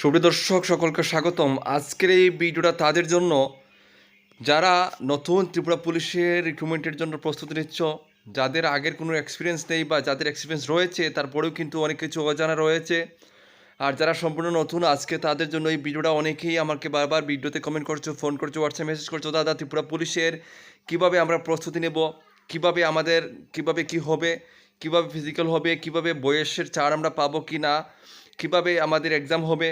সুপ্রিয় দর্শক, সকলকে স্বাগতম। আজকের এই ভিডিওটা তাদের জন্য। যারা নতুন ত্রিপুরা পুলিশের রিক্রুটমেন্টের জন্য প্রস্তুতি নিচ্ছ, যাদের আগের কোনো এক্সপিরিয়েন্স নেই বা যাদের এক্সপিরিয়েন্স রয়েছে, তারপরেও কিন্তু অনেক কিছু অজানা রয়েছে। আর যারা সম্পূর্ণ নতুন, আজকে তাদের জন্য এই ভিডিওটা অনেকেই আমাকে বারবার ভিডিওতে কমেন্ট করছ ফোন করছ হোয়াটসঅ্যাপ মেসেজ করছ, দাদা, ত্রিপুরা পুলিশের, কীভাবে আমরা প্রস্তুতি নেব? কীভাবে আমাদের, কীভাবে কি হবে? কীভাবে ফিজিক্যাল হবে? কীভাবে বয়সের ছাড় আমরা পাবো কি না? কীভাবে আমাদের এক্সাম হবে?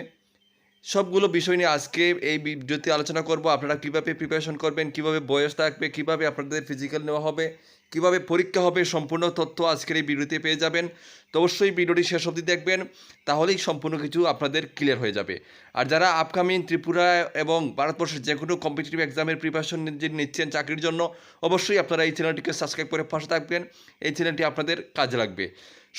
সবগুলো বিষয় নিয়ে আজকে এই ভিডিওতে আলোচনা করব। আপনারা কীভাবে প্রিপারেশন করবেন, কীভাবে বয়স থাকবে, কীভাবে আপনাদের ফিজিক্যাল নেওয়া হবে, কীভাবে পরীক্ষা হবে, সম্পূর্ণ তথ্য আজকের এই ভিডিওতে পেয়ে যাবেন। তো অবশ্যই ভিডিওটি শেষ অবধি দেখবেন, তাহলেই সম্পূর্ণ কিছু আপনাদের ক্লিয়ার হয়ে যাবে। আর যারা আপকামিং ত্রিপুরা এবং ভারতবর্ষের যে কোনো কম্পিটিটিভ এক্সামের প্রিপারেশন যে নিচ্ছেন চাকরির জন্য, অবশ্যই আপনারা এই চ্যানেলটিকে সাবস্ক্রাইব করে পাশে থাকবেন। এই চ্যানেলটি আপনাদের কাজে লাগবে।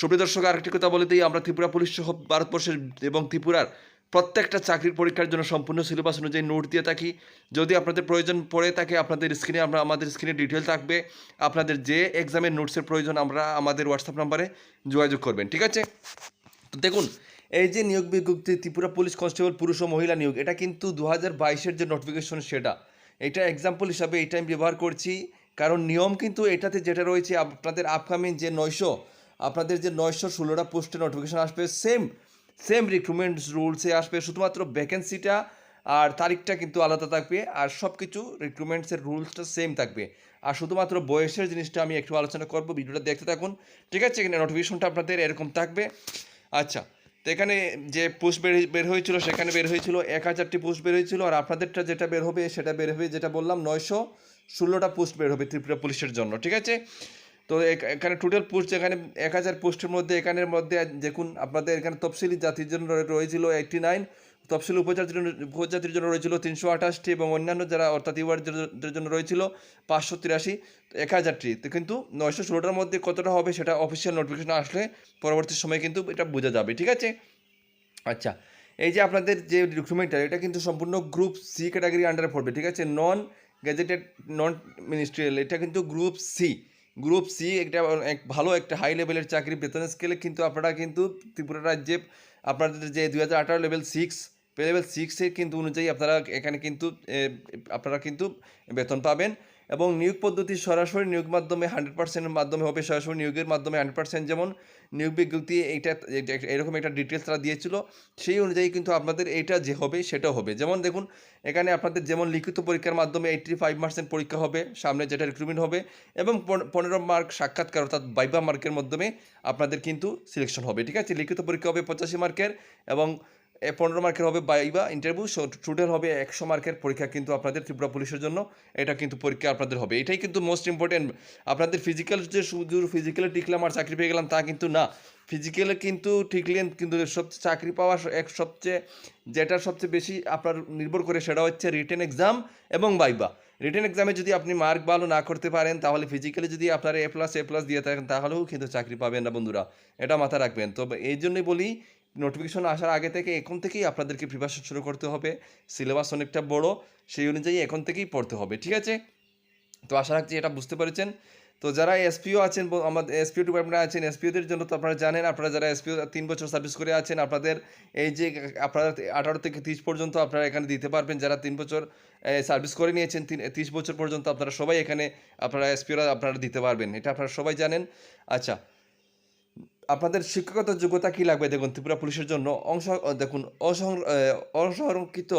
সুপ্রিয় দর্শক, আরেকটি কথা বলে দিই, আমরা ত্রিপুরা পুলিশ সহ ভারতবর্ষের এবং ত্রিপুরার প্রত্যেকটা চাকরির পরীক্ষার জন্য সম্পূর্ণ সিলেবাস অনুযায়ী নোট দিয়ে থাকি। যদি আপনাদের প্রয়োজন পড়ে থাকে, আপনাদের স্ক্রিনে আমরা, আমাদের স্ক্রিনে ডিটেল থাকবে। আপনাদের যে এক্সামের নোটসের প্রয়োজন, আমরা আমাদের হোয়াটসঅ্যাপ নাম্বারে যোগাযোগ করবেন, ঠিক আছে? তো দেখুন, এই যে নিয়োগ বিজ্ঞপ্তি, ত্রিপুরা পুলিশ কনস্টেবল পুরুষ ও মহিলা নিয়োগ, এটা কিন্তু দু হাজার বাইশের যে নোটিফিকেশন সেটা। এটা এক্সাম্পল হিসাবে এটা আমি ব্যবহার করছি, কারণ নিয়ম কিন্তু এটাতে যেটা রয়েছে, আপনাদের আপকামিং যে নয়শো, আপনাদের যে নয়শো ষোলোটা পোস্টে নোটিফিকেশন আসবে সেম সেম রিক্রুটমেন্ট রুলসে আসবে, শুধুমাত্র ভ্যাকেন্সিটা আর তারিখটা কিন্তু আলাদা থাকবে আর সব কিছু রিক্রুটমেন্টসের রুলসটা সেম থাকবে। আর শুধুমাত্র বয়সের জিনিসটা আমি একটু আলোচনা করব, ভিডিওটা দেখতে থাকুন। ঠিক আছে, এখানে নোটিফিকেশনটা আপনাদের এরকম থাকবে। আচ্ছা তো এখানে যে পোস্ট বের বের হয়েছিল, সেখানে বের হয়েছিল, এক হাজারটি পোস্ট বের হয়েছিল আর আপনাদেরটা যেটা বের হবে, সেটা বের হবে, যেটা বললাম, নয়শো ষোলোটা পোস্ট বের হবে ত্রিপুরা পুলিশের জন্য, ঠিক আছে? তো এখ- এখানে টোটাল পোস্ট এখানে এক হাজার পোস্টের মধ্যে, এখানের মধ্যে দেখুন আপনাদের এখানে তফসিলি জাতির জন্য রয়ে- রয়েছিল এইটটি নাইন তফসিলি উপজাতির উপজাতির জন্য রয়েছিল তিনশো আঠাশটি এবং অন্যান্য যারা অর্থাৎ ইউয়ারদের জন্য রয়েছিল পাঁচশো তিরাশি এক হাজারটি। তো কিন্তু নয়শো ষোলোটার মধ্যে কতটা হবে সেটা অফিসিয়াল নোটিফিকেশন আসলে পরবর্তী সময়ে কিন্তু এটা বোঝা যাবে, ঠিক আছে? আচ্ছা এই যে আপনাদের যে রিক্রুটমেন্টটা এটা কিন্তু সম্পূর্ণ গ্রুপ সি ক্যাটাগরি আন্ডারে পড়বে, ঠিক আছে? নন গ্যাজেটেড নন মিনিস্ট্রিয়াল এটা কিন্তু গ্রুপ সি গ্রুপ সি, একটা এক ভালো একটা হাই লেভেলের চাকরি বেতন স্কেলে কিন্তু আপনারা কিন্তু ত্রিপুরা রাজ্যে আপনাদের যে দু হাজার আঠারো লেভেল সিক্স লেভেল সিক্সের কিন্তু অনুযায়ী আপনারা এখানে কিন্তু আপনারা কিন্তু বেতন পাবেন। এবং নিয়োগ পদ্ধতি সরাসরি নিয়োগ মাধ্যমে হান্ড্রেড পার্সেন্টের মাধ্যমে হবে, সরাসরি নিয়োগের মাধ্যমে হান্ড্রেড পার্সেন্ট যেমন নিয়োগ বিজ্ঞপ্তি, এইটা এরকম একটা ডিটেলস তারা দিয়েছিল, সেই অনুযায়ী কিন্তু আপনাদের এইটা যে হবে সেটাও হবে। যেমন দেখুন, এখানে আপনাদের যেমন লিখিত পরীক্ষার মাধ্যমে এইট্টি ফাইভ পার্সেন্ট পরীক্ষা হবে, সামনে যেটা রিক্রুটমেন্ট হবে, এবং পন- পনেরো মার্ক সাক্ষাৎকার অর্থাৎ বাইবা মার্কের মাধ্যমে আপনাদের কিন্তু সিলেকশন হবে, ঠিক আছে? লিখিত পরীক্ষা হবে পঁচাশি মার্কের এবং পনেরো মার্কের হবে বাইবা ইন্টারভিউ টোটাল হবে একশো মার্কের পরীক্ষা কিন্তু আপনাদের ত্রিপুরা পুলিশের জন্য। এটা কিন্তু পরীক্ষা আপনাদের হবে। এটাই কিন্তু মোস্ট ইম্পর্টেন্ট আপনাদের ফিজিক্যাল যে শুধু ফিজিক্যালে টিকলাম আর চাকরি পেয়ে গেলাম তা কিন্তু না। ফিজিক্যালে কিন্তু টিকলেন, কিন্তু সবচেয়ে চাকরি পাওয়া এক সবচেয়ে, যেটা সবচেয়ে বেশি আপনার নির্ভর করে সেটা হচ্ছে রিটেন এক্সাম এবং বাইবা। রিটেন এক্সামে যদি আপনি মার্ক ভালো না করতে পারেন, তাহলে ফিজিক্যালি যদি আপনার এ প্লাস এ প্লাস দিয়ে থাকেন, তাহলেও কিন্তু চাকরি পাবেন না বন্ধুরা। এটা মাথায় রাখবেন। তবে এই জন্যই বলি নোটিফিকেশন আসার আগে থেকে এখন থেকেই আপনাদেরকে প্রিপারেশন শুরু করতে হবে। সিলেবাস অনেকটা বড়, সেই অনুযায়ী এখন থেকেই পড়তে হবে, ঠিক আছে? তো আশা রাখছি এটা বুঝতে পেরেছেন। তো যারা এসপিও আছেন আমাদের এসপিও ডিপার্টমেন্টে আছেন এসপিওদের জন্য তো আপনারা জানেন, আপনারা যারা এসপিও তিন বছর সার্ভিস করে আছেন, আপনাদের এই যে আপনারা আঠারো থেকে তিরিশ পর্যন্ত আপনারা এখানে দিতে পারবেন। যারা তিন বছর সার্ভিস করে নিয়েছেন, তিন, তিরিশ বছর পর্যন্ত আপনারা সবাই এখানে আপনারা এসপিওরা আপনারা দিতে পারবেন, এটা আপনারা সবাই জানেন। আচ্ছা আপনাদের শিক্ষাগত যোগ্যতা কী লাগবে? দেখুন, ত্রিপুরা পুলিশের জন্য অংশ দেখুন অসংরক্ষিত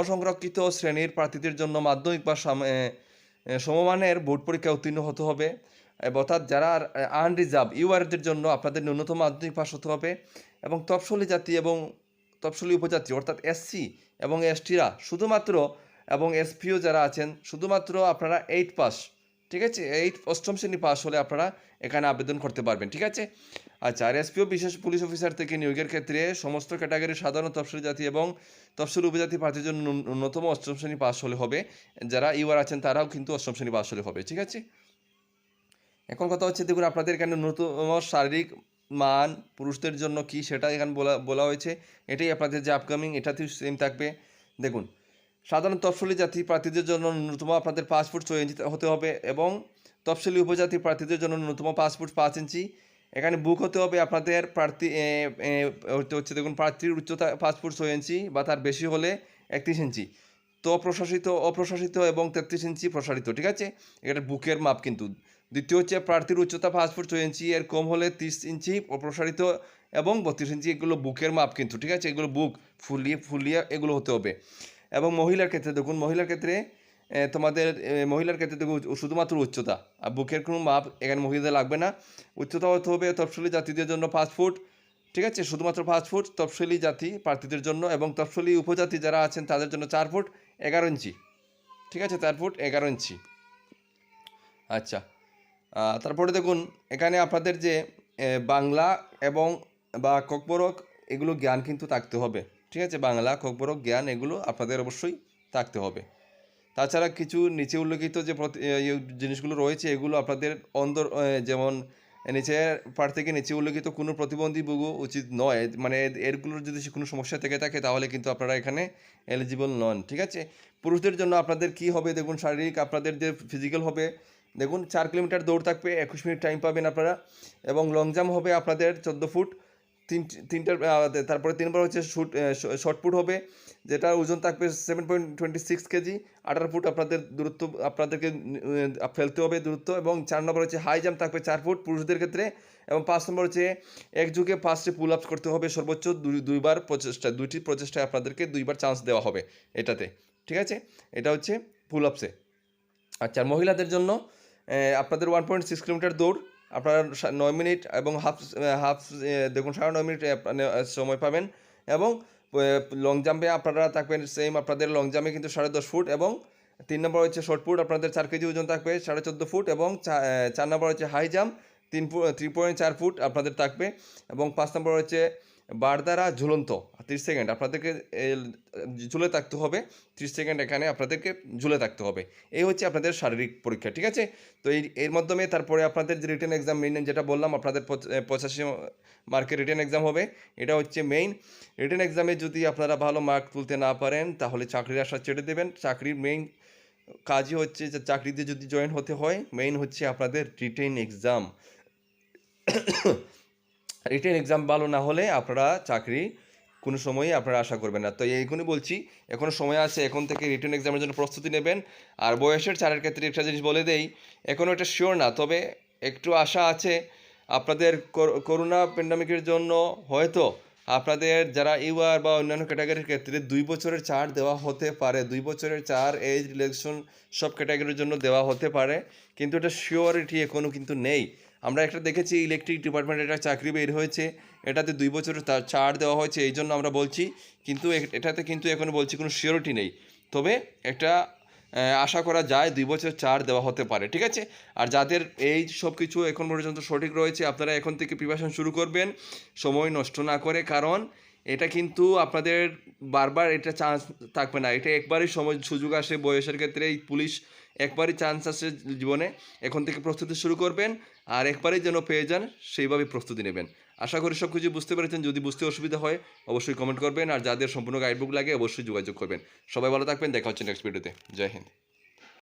অসংরক্ষিত শ্রেণির প্রার্থীদের জন্য মাধ্যমিক বা সমমানের বোর্ড পরীক্ষা উত্তীর্ণ হতে হবে। অর্থাৎ যারা আনরিজার্ভ ইউআরদের জন্য আপনাদের ন্যূনতম মাধ্যমিক পাস হতে হবে এবং তফসলি জাতি এবং তফসলি উপজাতি, অর্থাৎ এসসি এবং এসটিরা শুধুমাত্র এবং এসপিও যারা আছেন, শুধুমাত্র আপনারা এইট পাস ঠিক আছে? এই অষ্টম শ্রেণি পাস হলে আপনারা এখানে আবেদন করতে পারবেন, ঠিক আছে? আচ্ছা আর এসপিও বিশেষ পুলিশ অফিসার থেকে নিয়োগের ক্ষেত্রে সমস্ত ক্যাটাগরির সাধারণ তফসিলি জাতি এবং তফসিল উপজাতি প্রার্থীর জন্য ন্যূন- ন্যূনতম অষ্টম শ্রেণি পাস হলে হবে। যারা ইউআর আছেন তারাও কিন্তু অষ্টম শ্রেণি পাস হলে হবে, ঠিক আছে? এখন কথা হচ্ছে, দেখুন আপনাদের এখানে ন্যূনতম শারীরিক মান পুরুষদের জন্য কি সেটা এখানে বলা বলা হয়েছে। এটাই আপনাদের যে আপকামিং এটাতেও সেম থাকবে। দেখুন সাধারণ তফসিলি জাতি প্রার্থীদের জন্য ন্যূনতম আপনাদের পাসপোর্ট ছয় ইঞ্চি হতে হবে এবং তফসিলি উপজাতি প্রার্থীদের জন্য ন্যূনতম পাসপোর্ট পাঁচ ইঞ্চি। এখানে বুক হতে হবে আপনাদের প্রার্থী হচ্ছে দেখুন প্রার্থীর উচ্চতা ফুট ছয় ইঞ্চি বা তার বেশি হলে একত্রিশ ইঞ্চি। তো প্রশাসিত, অপ্রশাসিত এবং তেত্রিশ ইঞ্চি প্রসারিত, ঠিক আছে? এটা বুকের মাপ কিন্তু। দ্বিতীয় হচ্ছে প্রার্থীর উচ্চতা ফুট ছয় ইঞ্চি, এর কম হলে তিরিশ ইঞ্চি অপ্রসারিত এবং বত্রিশ ইঞ্চি, এগুলো বুকের মাপ কিন্তু, ঠিক আছে? এগুলো বুক ফুলিয়ে ফুলিয়ে এগুলো হতে হবে। এবং মহিলার ক্ষেত্রে দেখুন, মহিলার ক্ষেত্রে তোমাদের মহিলার ক্ষেত্রে দেখুন শুধুমাত্র উচ্চতা। আর বুকের কোনো মাপ এখানে মহিলাদের লাগবে না। উচ্চতা হতে হবে তফসলি জাতিদের জন্য পাঁচ ফুট, ঠিক আছে? শুধুমাত্র পাঁচ ফুট তফসলি জাতি প্রার্থীদের জন্য এবং তফসলি উপজাতি যারা আছেন তাদের জন্য চার ফুট এগারো ইঞ্চি, ঠিক আছে? চার ফুট এগারো ইঞ্চি। আচ্ছা তারপরে দেখুন, এখানে আপনাদের যে বাংলা এবং বা ককবরক এগুলো জ্ঞান কিন্তু থাকতে হবে। ঠিক আছে, বাংলা ককবরক জ্ঞান এগুলো আপনাদের অবশ্যই থাকতে হবে। তাছাড়া কিছু নিচে উল্লেখিত যে জিনিসগুলো রয়েছে, এগুলো আপনাদের অন্দর যেমন নিচে পার থেকে নিচে উল্লেখিত কোনো প্রতিবন্ধী বুগু উচিত নয়। মানে এরগুলোর যদি কোনো সমস্যা থেকে থাকে, তাহলে কিন্তু আপনারা এখানে এলিজিবল নন, ঠিক আছে? পুরুষদের জন্য আপনাদের কি হবে? দেখুন, শারীরিক আপনাদের যে ফিজিক্যাল হবে, দেখুন, চার কিলোমিটার দৌড় থাকবে, একুশ মিনিট টাইম পাবেন আপনারা, এবং লং জাম্প হবে আপনাদের চোদ্দ ফুট। তিন, তিনটার তারপরে তিনবার হচ্ছে শুট শর্ট ফুট হবে, যেটা ওজন থাকবে seven point twenty six KG আঠারো ফুট আপনাদের দূরত্ব, আপনাদেরকে ফেলতে হবে দূরত্ব, এবং চার নম্বর হচ্ছে হাই জাম্প থাকবে চার ফুট পুরুষদের ক্ষেত্রে, এবং পাঁচ নম্বর হচ্ছে এক যুগে পাঁচটি পুল আপস করতে হবে সর্বোচ্চ দুই, দুইবার প্রচেষ্টা দুইটি প্রচেষ্টায় আপনাদেরকে দুইবার চান্স দেওয়া হবে এটাতে, ঠিক আছে? এটা হচ্ছে পুল আপসে আচ্ছা মহিলাদের জন্য আপনাদের ওয়ান পয়েন্ট সিক্স কিলোমিটার দৌড় আপনারা নয় মিনিট এবং হাফ হাফ দেখুন সাড়ে নয় মিনিট মানে, সময় পাবেন এবং লং জাম্পে আপনারা থাকবেন সেম আপনাদের লং জাম্পে কিন্তু সাড়ে দশ ফুট এবং তিন নম্বর হচ্ছে শর্ট ফুট আপনাদের চার কেজি ওজন থাকবে সাড়ে চোদ্দ ফুট এবং চার নম্বর হচ্ছে হাই জাম্প তিন ফুট থ্রি পয়েন্ট চার ফুট আপনাদের থাকবে এবং পাঁচ নম্বর হচ্ছে বার দ্বারা ঝুলন্ত। তিরিশ সেকেন্ড, আপনাদেরকে ঝুলে থাকতে হবে। ত্রিশ সেকেন্ড এখানে আপনাদেরকে ঝুলে থাকতে হবে। এই হচ্ছে আপনাদের শারীরিক পরীক্ষা, ঠিক আছে? তো এই, এর মাধ্যমে তারপরে আপনাদের যে রিটেন এক্সাম মেইন যেটা বললাম, আপনাদের পঁচাশি মার্কের রিটেন এক্সাম হবে। এটা হচ্ছে মেইন রিটেন এক্সামে যদি আপনারা ভালো মার্ক তুলতে না পারেন, তাহলে চাকরির আশা ছেড়ে দেবেন। চাকরির মেইন কাজই হচ্ছে যে চাকরিতে যদি জয়েন হতে হয় মেইন হচ্ছে আপনাদের রিটেন এক্সাম রিটেন এক্সাম ভালো না হলে আপনারা চাকরি কোনো সময়ই আপনারা আশা করবেন না। তো এইগুলো বলছি এখনও সময় আছে, এখন থেকে রিটার্ন এক্সামের জন্য প্রস্তুতি নেবেন। আর বয়সের চারের ক্ষেত্রে একটা জিনিস বলে দেই এখনও এটা শিওর না, তবে একটু আশা আছে আপনাদের কর- করোনা প্যান্ডামিকের জন্য হয়তো আপনাদের যারা ইউআর বা অন্যান্য ক্যাটাগরির ক্ষেত্রে দুই বছরের চার দেওয়া হতে পারে, দুই বছরের চার এজ রিলেকশন সব ক্যাটাগরির জন্য দেওয়া হতে পারে। কিন্তু এটা শিওরিটি এখনও কিন্তু নেই। আমরা একটা দেখেছি ইলেকট্রিক ডিপার্টমেন্টে একটা চাকরি বের হয়েছে, এটাতে দুই বছরের তার ছাড় দেওয়া হয়েছে, এই জন্য আমরা বলছি, কিন্তু এটাতে কিন্তু এখনও বলছি কোনো শিওরিটি নেই। তবে এটা আশা করা যায় দুই বছর চার দেওয়া হতে পারে, ঠিক আছে? আর যাদের এই সব কিছু এখন পর্যন্ত সঠিক রয়েছে, আপনারা এখন থেকে প্রিপারেশন শুরু করবেন। সময় নষ্ট না করে, কারণ এটা কিন্তু আপনাদের বারবার এটা চান্স থাকবে না। এটা একবারই সময় সুযোগ আসে বয়সের ক্ষেত্রে, এই পুলিশ একবারই চান্স আসে জীবনে। এখন থেকে প্রস্তুতি শুরু করবেন, আর একবারই যেন পেয়ে যান, সেইভাবে প্রস্তুতি নেবেন। আশা করি সব কিছু বুঝতে পেরেছেন। যদি বুঝতে অসুবিধা হয়, অবশ্যই কমেন্ট করবেন, আর যাদের সম্পূর্ণ গাইডবুক লাগে, অবশ্যই যোগাযোগ করবেন। সবাই ভালো থাকবেন, দেখা হচ্ছে নেক্সট ভিডিওতে জয় হিন্দ।